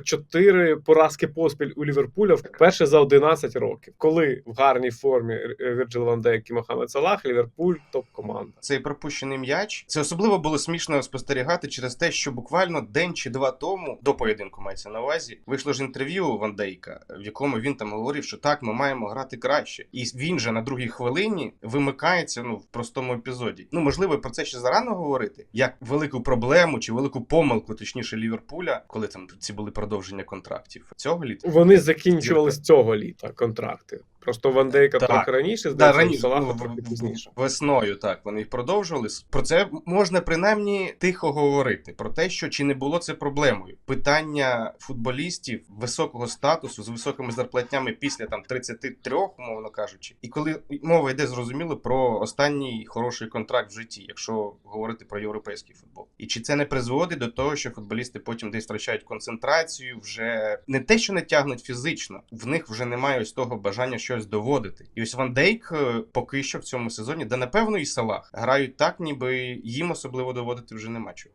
Чотири поразки поспіль у Ліверпуля вперше за 11 років. Коли в гарній формі е, Вірджил Ван Дейк і Мохамед Салах, Ліверпуль топ-команда. Цей пропущений м'яч. Це особливо було смішно спостерігати через те, що буквально день чи два тому до поєдинку мається на увазі. Вийшло ж інтерв'ю Ван Дейка, в якому він там говорив, що так, ми маємо грати краще. І він же на другій хвилині вимикається ну в простому епізоді. Ну можливо, про це ще зарано говорити, як велику проблему чи велику помилку, точніше Ліверпуля, коли там ці були продовження контрактів цього літа. Вони закінчували з цього літа контракти. Просто Ван Дейка Так. трохи раніше, Да, здається, раніше Салаха ну, трохи пізніше. Весною так вони їх продовжували. Про це можна принаймні тихо говорити. Про те, що чи не було це проблемою. Питання футболістів високого статусу з високими зарплатнями після там 33, умовно кажучи, і коли мова йде зрозуміло про останній хороший контракт в житті, якщо говорити про європейський футбол, і чи це не призводить до того, що футболісти потім десь втрачають концентрацію, вже не те, що не тягнуть фізично, в них вже немає ось того бажання щось доводити. І ось Ван Дейк е, поки що в цьому сезоні, де напевно і Салах грають так, ніби їм особливо доводити вже нема чого.